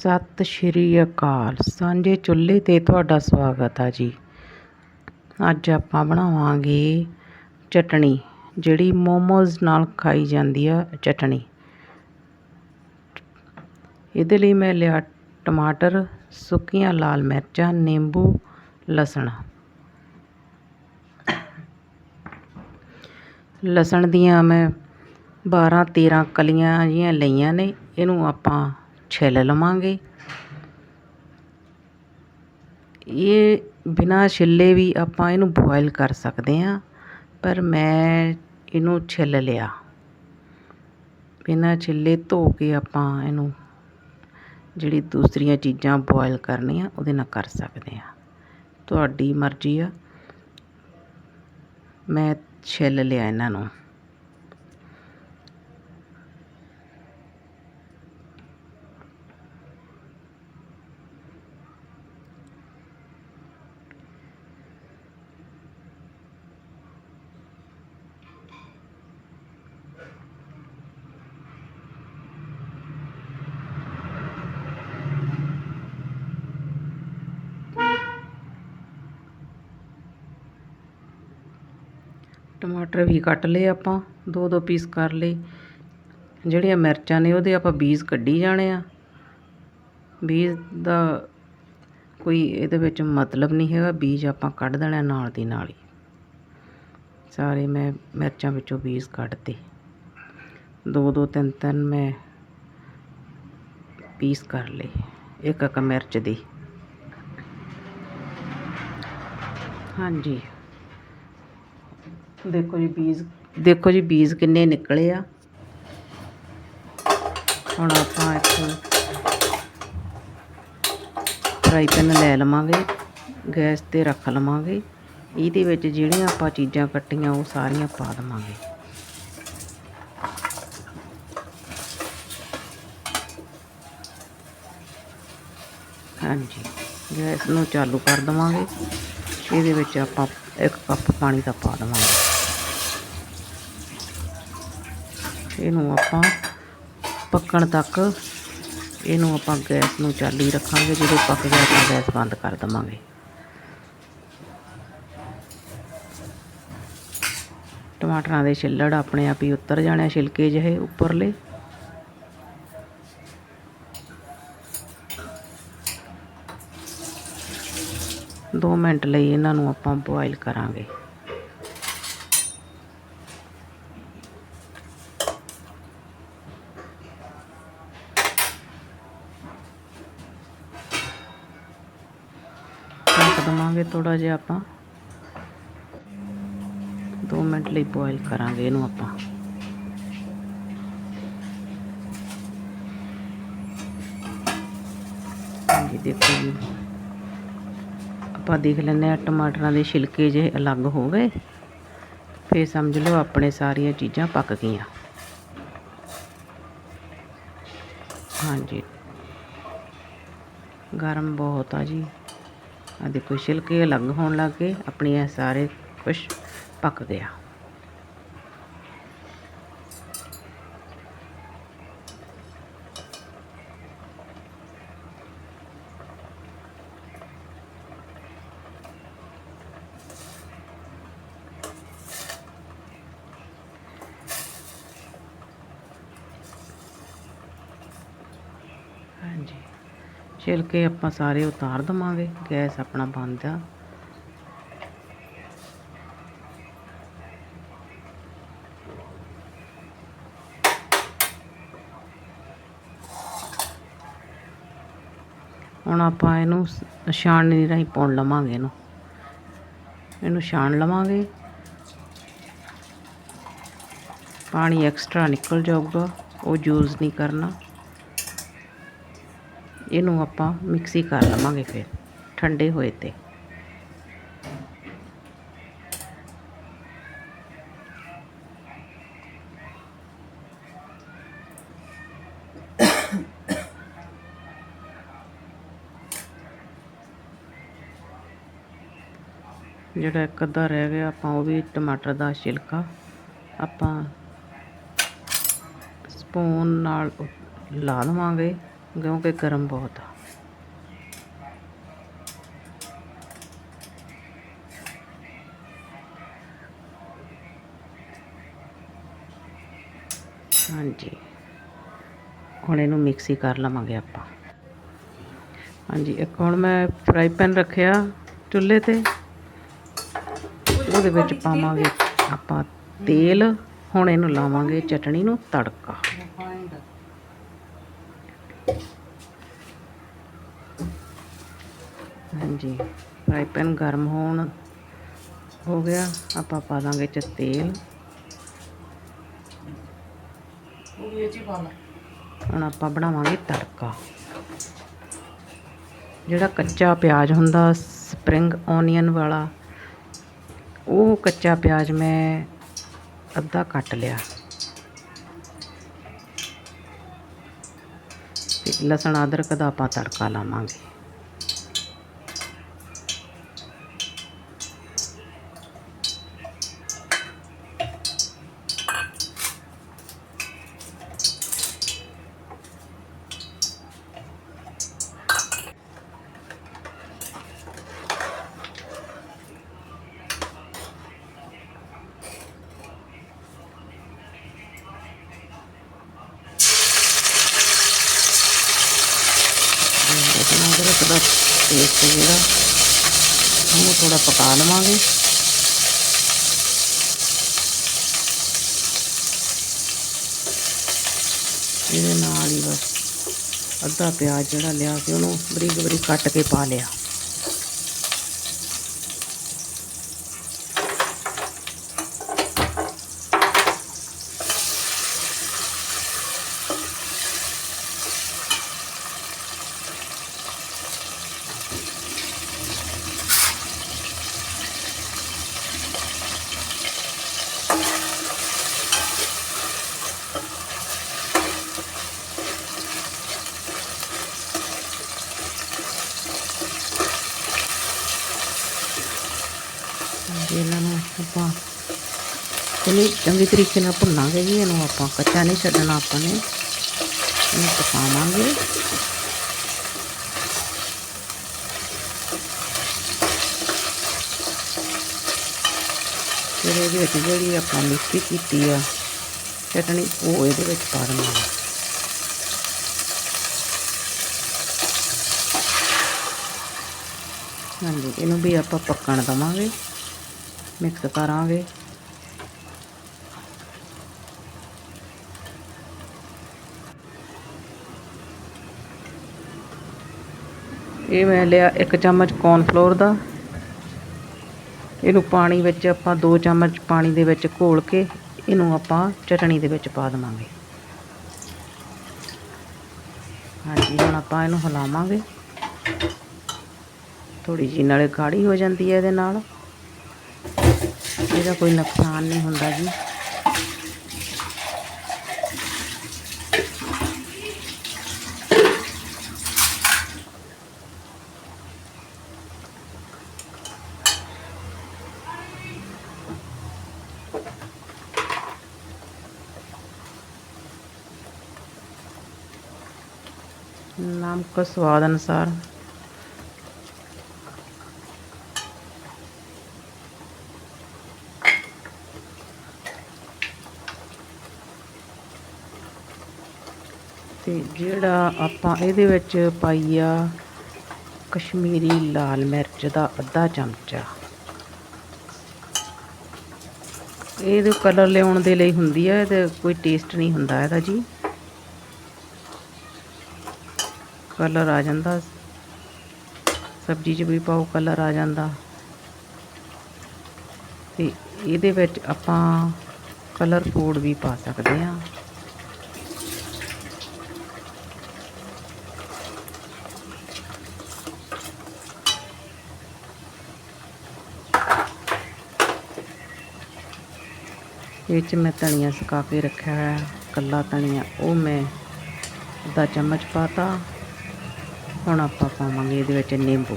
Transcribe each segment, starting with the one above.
ਸਤਿ ਸ਼੍ਰੀ ਅਕਾਲ। ਸਾਂਝੇ ਚੁੱਲ੍ਹੇ 'ਤੇ ਤੁਹਾਡਾ ਸਵਾਗਤ ਆ ਜੀ। ਅੱਜ ਆਪਾਂ ਬਣਾਵਾਂਗੇ ਚਟਣੀ, ਜਿਹੜੀ ਮੋਮੋਜ਼ ਨਾਲ ਖਾਈ ਜਾਂਦੀ ਆ ਚਟਣੀ। ਇਹਦੇ ਲਈ ਮੈਂ ਲਿਆ ਟਮਾਟਰ, ਸੁੱਕੀਆਂ ਲਾਲ ਮਿਰਚਾਂ, ਨਿੰਬੂ, ਲਸਣ। ਲਸਣ ਦੀਆਂ ਮੈਂ 12 13 ਕਲੀਆਂ ਜੀਆਂ ਲਈਆਂ ਨੇ, ਇਹਨੂੰ ਆਪਾਂ ਛਿੱਲ ਲਵਾਂਗੇ। ਇਹ ਬਿਨਾਂ ਛਿੱਲੇ ਵੀ ਆਪਾਂ ਇਹਨੂੰ ਬੋਇਲ ਕਰ ਸਕਦੇ ਹਾਂ, ਪਰ ਮੈਂ ਇਹਨੂੰ ਛਿੱਲ ਲਿਆ। ਬਿਨਾਂ ਛਿੱਲੇ ਧੋ ਕੇ ਆਪਾਂ ਇਹਨੂੰ ਜਿਹੜੀ ਦੂਸਰੀਆਂ ਚੀਜ਼ਾਂ ਬੋਇਲ ਕਰਨੀਆਂ, ਉਹਦੇ ਨਾਲ ਕਰ ਸਕਦੇ ਹਾਂ। ਤੁਹਾਡੀ ਮਰਜ਼ੀ ਆ। ਮੈਂ ਛਿੱਲ ਲਿਆ ਇਹਨਾਂ ਨੂੰ। ਟਮਾਟਰ ਵੀ ਕੱਟ ਲਏ ਆਪਾਂ, ਦੋ ਦੋ ਪੀਸ ਕਰ ਲਏ। ਜਿਹੜੀਆਂ ਮਿਰਚਾਂ ਨੇ ਉਹਦੇ ਆਪਾਂ ਬੀਜ ਕੱਢੀ ਜਾਣੇ ਆ। ਬੀਜ ਦਾ ਕੋਈ ਇਹਦੇ ਵਿੱਚ ਮਤਲਬ ਨਹੀਂ ਹੈਗਾ, ਬੀਜ ਆਪਾਂ ਕੱਢ ਦੇਣਾ ਨਾਲ ਦੀ ਨਾਲ ਹੀ। ਸਾਰੇ ਮੈਂ ਮਿਰਚਾਂ ਵਿੱਚੋਂ ਬੀਜ ਕੱਢਤੇ। ਦੋ ਦੋ ਤਿੰਨ ਤਿੰਨ ਮੈਂ ਪੀਸ ਕਰ ਲਏ, ਇੱਕ ਇੱਕ ਮਿਰਚ ਦੀ। ਹਾਂਜੀ। ਦੇਖੋ ਜੀ ਬੀਜ। ਦੇਖੋ ਜੀ ਬੀਜ ਕਿੰਨੇ ਨਿਕਲੇ ਆ। ਹੁਣ ਆਪਾਂ ਇੱਕ ਫਰਾਈ ਪੈਨ ਲੈ ਲਵਾਂਗੇ, ਗੈਸ ਤੇ ਰੱਖ ਲਵਾਂਗੇ। ਇਹਦੇ ਵਿੱਚ ਜਿਹੜੀਆਂ ਆਪਾਂ ਚੀਜ਼ਾਂ ਕੱਟੀਆਂ, ਉਹ ਸਾਰੀਆਂ ਪਾ ਦੇਵਾਂਗੇ। ਹਾਂਜੀ, ਗੈਸ ਨੂੰ ਚਾਲੂ ਕਰ ਦੇਵਾਂਗੇ। ਇਹਦੇ ਵਿੱਚ ਆਪਾਂ ਇੱਕ ਕੱਪ ਪਾਣੀ ਦਾ ਪਾ ਦੇਵਾਂਗੇ। ਇਹਨੂੰ ਆਪਾਂ ਪੱਕਣ ਤੱਕ ਇਹਨੂੰ ਆਪਾਂ ਗੈਸ ਨੂੰ ਚਾਲੂ ਹੀ ਰੱਖਾਂਗੇ, ਜਦੋਂ ਪੱਕ ਗਿਆ ਤਾਂ ਗੈਸ ਬੰਦ ਕਰ ਦੇਵਾਂਗੇ। ਟਮਾਟਰਾਂ ਦੇ ਛਿੱਲੜ ਆਪਣੇ ਆਪ ਹੀ ਉਤਰ ਜਾਣੇ ਛਿਲਕੇ ਜਿਹੇ ਉੱਪਰਲੇ। ਦੋ ਮਿੰਟ ਲਈ ਇਹਨਾਂ ਨੂੰ ਆਪਾਂ ਬੋਇਲ ਕਰਾਂਗੇ। ਢੱਕ ਦਵਾਂਗੇ ਥੋੜਾ ਜਿਹਾ ਆਪਾਂ। 2 ਮਿੰਟ ਲਈ ਬੋਇਲ ਕਰਾਂਗੇ ਇਹਨੂੰ ਆਪਾਂ। ਹਾਂਜੀ, ਦੇਖੋ ਜੀ। ਆਪਾਂ ਦੇਖ ਲੈਂਦੇ ਆ ਟਮਾਟਰਾਂ ਦੇ ਛਿਲਕੇ ਜੇ ਅਲੱਗ ਹੋ ਗਏ। ਫੇਰ ਸਮਝ ਲਓ ਆਪਣੇ ਸਾਰੀਆਂ ਚੀਜ਼ਾਂ ਪੱਕ ਗਈਆਂ। ਹਾਂਜੀ। ਗਰਮ ਬਹੁਤ ਆ ਜੀ। ਆ ਦੇਖੋ, ਛਿਲਕੇ ਅਲੱਗ ਹੋਣ ਲੱਗ ਗਏ। ਆਪਣੀ ਇਹ ਸਾਰੇ ਕੁਝ ਪੱਕ ਗਿਆ ਹਾਂਜੀ ਛਿਲਕੇ ਆਪਾਂ ਸਾਰੇ ਉਤਾਰ ਦਵਾਂਗੇ, ਗੈਸ ਆਪਣਾ ਬੰਦ ਆ। ਹੁਣ ਆਪਾਂ ਇਹਨੂੰ ਸ- ਛਾਣਨੀ ਰਾਹੀਂ ਪਾਉਣ ਲਵਾਂਗੇ ਇਹਨੂੰ। ਇਹਨੂੰ ਛਾਣ ਲਵਾਂਗੇ। ਪਾਣੀ ਐਕਸਟਰਾ ਨਿਕਲ ਜਾਊਗਾ, ਉਹ ਯੂਜ਼ ਨਹੀਂ ਕਰਨਾ। ਇਹਨੂੰ ਆਪਾਂ ਮਿਕਸੀ ਕਰ ਲਵਾਂਗੇ ਫਿਰ, ਠੰਡੇ ਹੋਏ ਤੇ। ਜਿਹੜਾ ਇੱਕ ਅੱਧਾ ਰਹਿ ਗਿਆ, ਆਪਾਂ ਉਹ ਵੀ ਟਮਾਟਰ ਦਾ ਛਿਲਕਾ, ਆਪਾਂ ਸਪੂਨ ਨਾਲ ਲਾ ਲਵਾਂਗੇ। ਕਿਉਂਕਿ ਗਰਮ ਬਹੁਤ ਆ। ਹਾਂਜੀ। ਹੁਣ ਇਹਨੂੰ ਮਿਕਸੀ ਕਰ ਲਵਾਂਗੇ ਆਪਾਂ। ਹਾਂਜੀ ਇੱਕ ਹੁਣ ਮੈਂ ਫਰਾਈ ਪੈਨ ਰੱਖਿਆ ਚੁੱਲ੍ਹੇ ਤੇ। ਉਹਦੇ ਵਿੱਚ ਪਾਵਾਂਗੇ ਆਪਾਂ ਤੇਲ। ਹੁਣ ਇਹਨੂੰ ਲਾਵਾਂਗੇ ਚਟਣੀ ਨੂੰ ਤੜਕਾ। ਹਾਂਜੀ ਫਰਾਈ ਪੈਨ ਗਰਮ ਹੋਣ ਹੋ ਗਿਆ। ਆਪਾਂ ਪਾ ਦਾਂਗੇ ਚ ਤੇਲ ਹੁਣ ਆਪਾਂ ਬਣਾਵਾਂਗੇ ਤੜਕਾ। ਜਿਹੜਾ ਕੱਚਾ ਪਿਆਜ਼ ਹੁੰਦਾ ਸਪਰਿੰਗ ਓਨੀਅਨ ਵਾਲਾ ਉਹ ਕੱਚਾ ਪਿਆਜ਼ ਮੈਂ ਅੱਧਾ ਕੱਟ ਲਿਆ। ਤੇ ਲਸਣ ਅਦਰਕ ਦਾ ਆਪਾਂ ਤੜਕਾ ਲਾਵਾਂਗੇ ਲਸਣ ਅਦਰਕ ਦਾ ਪੇਸਟ ਜਿਹੜਾ ਉਹਨੂੰ ਥੋੜਾ ਪਕਾ ਲਵਾਂਗੇ। ਇਹਦੇ ਨਾਲ ਹੀ ਬਸ ਅੱਧਾ ਪਿਆਜ਼ ਜਿਹੜਾ ਲਿਆ ਸੀ ਉਹਨੂੰ ਬਰੀਕ ਬਰੀਕ ਕੱਟ ਕੇ ਪਾ ਲਿਆ ਹਾਂਜੀ, ਇਹਨਾਂ ਨੂੰ ਆਪਾਂ ਇਹਨੂੰ ਚੰਗੇ ਤਰੀਕੇ ਨਾਲ ਭੁੰਨਾਂਗੇ ਜੀ, ਇਹਨੂੰ ਆਪਾਂ ਕੱਚਾ ਨਹੀਂ ਛੱਡਣਾ ਆਪਾਂ ਨੇ। ਇਹਨੂੰ ਪਕਾਵਾਂਗੇ। ਫਿਰ ਇਹਦੇ ਵਿੱਚ ਜਿਹੜੀ ਆਪਾਂ ਮਿਕਸੀ ਕੀਤੀ ਆ ਚਟਣੀ ਉਹ ਇਹਦੇ ਵਿੱਚ ਪਾ ਦੇਵਾਂਗੇ ਹਾਂਜੀ, ਇਹਨੂੰ ਵੀ ਆਪਾਂ ਪੱਕਣ ਦਵਾਂਗੇ, ਮਿਕਸ ਕਰਾਂਗੇ। ਇਹ ਮੈਂ ਲਿਆ ਇੱਕ ਚਮਚ ਕੌਰਨਫਲੋਰ ਦਾ। ਇਹਨੂੰ ਪਾਣੀ ਵਿੱਚ ਆਪਾਂ 2 ਚਮਚ ਪਾਣੀ ਦੇ ਵਿੱਚ ਘੋਲ ਕੇ ਇਹਨੂੰ ਆਪਾਂ ਚਟਣੀ ਦੇ ਵਿੱਚ ਪਾ ਦੇਵਾਂਗੇ। ਹਾਂਜੀ, ਹੁਣ ਆਪਾਂ ਇਹਨੂੰ ਹਿਲਾਵਾਂਗੇ। ਥੋੜੀ ਜਿਹੀ ਨਾਲੇ ਗਾੜੀ ਹੋ ਜਾਂਦੀ ਹੈ ਇਹਦੇ ਨਾਲ। ਇਹਦਾ ਕੋਈ ਨੁਕਸਾਨ ਨਹੀਂ ਹੁੰਦਾ ਜੀ। नमक स्वाद अनुसार ਤੇ ਜਿਹੜਾ ਆਪਾਂ ਇਹਦੇ ਵਿੱਚ ਪਾਈ ਆ ਕਸ਼ਮੀਰੀ ਲਾਲ ਮਿਰਚ ਦਾ ਅੱਧਾ ਚਮਚਾ ਇਹਦੇ ਕਲਰ ਲਿਆਉਣ ਦੇ ਲਈ ਹੁੰਦੀ ਹੈ ਇਹਦੇ ਕੋਈ ਟੇਸਟ ਨਹੀਂ ਹੁੰਦਾ ਇਹਦਾ ਜੀ ਕਲਰ ਆ ਜਾਂਦਾ। ਸਬਜ਼ੀ 'ਚ ਵੀ ਪਾਓ, ਕਲਰ ਆ ਜਾਂਦਾ। ਤੇ ਇਹਦੇ ਵਿੱਚ ਆਪਾਂ ਕਲਰ ਫੂਡ ਵੀ ਪਾ ਸਕਦੇ ਹਾਂ। ਇਹ 'ਚ ਮੈਂ ਧਨੀਆ ਸੁਕਾ ਕੇ ਰੱਖਿਆ ਹੋਇਆ, ਕੱਲਾ ਧਨੀਆ, ਉਹ ਮੈਂ ਅੱਧਾ ਚਮਚ ਪਾਤਾ। ਹੁਣ ਆਪਾਂ ਪਾਵਾਂਗੇ ਇਹਦੇ ਵਿੱਚ ਨਿੰਬੂ।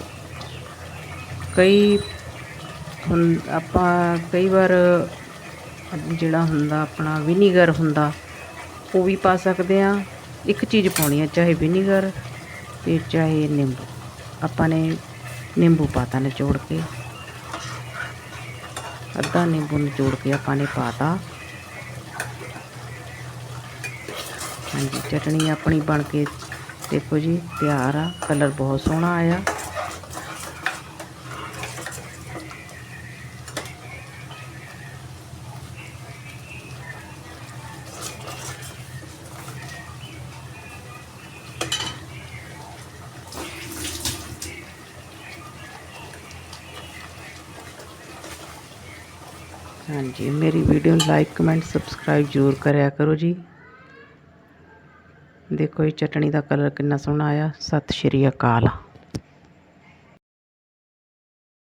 ਕਈ ਹੁਣ ਆਪਾਂ ਕਈ ਵਾਰ ਜਿਹੜਾ ਹੁੰਦਾ ਆਪਣਾ ਵਿਨੀਗਰ ਹੁੰਦਾ, ਉਹ ਵੀ ਪਾ ਸਕਦੇ ਆ ਇੱਕ ਚੀਜ਼ ਪਾਉਣੀ ਆ, ਚਾਹੇ ਵਿਨੀਗਰ ਤੇ ਚਾਹੇ ਨਿੰਬੂ। ਆਪਾਂ ਨੇ ਨਿੰਬੂ ਪਾਤਾ ਨਿਚੋੜ ਕੇ। ਅੱਧਾ ਨਿੰਬੂ ਨਿਚੋੜ ਕੇ ਆਪਾਂ ਨੇ ਪਾਤਾ। ਹਾਂਜੀ, ਚਟਣੀ ਆਪਣੀ ਬਣ ਕੇ ਦੇਖੋ ਜੀ ਤਿਆਰ ਆ ਕਲਰ ਬਹੁਤ ਸੋਹਣਾ ਆਇਆ ਹਾਂਜੀ ਮੇਰੀ ਵੀਡੀਓ ਨੂੰ ਲਾਈਕ ਕਮੈਂਟ ਸਬਸਕ੍ਰਾਈਬ ਜ਼ਰੂਰ ਕਰਿਆ ਕਰੋ ਜੀ ਦੇਖੋ ਇਹ ਚਟਣੀ ਦਾ ਕਲਰ ਕਿੰਨਾ ਸੋਹਣਾ ਆਇਆ। ਸਤਿ ਸ਼੍ਰੀ ਅਕਾਲ।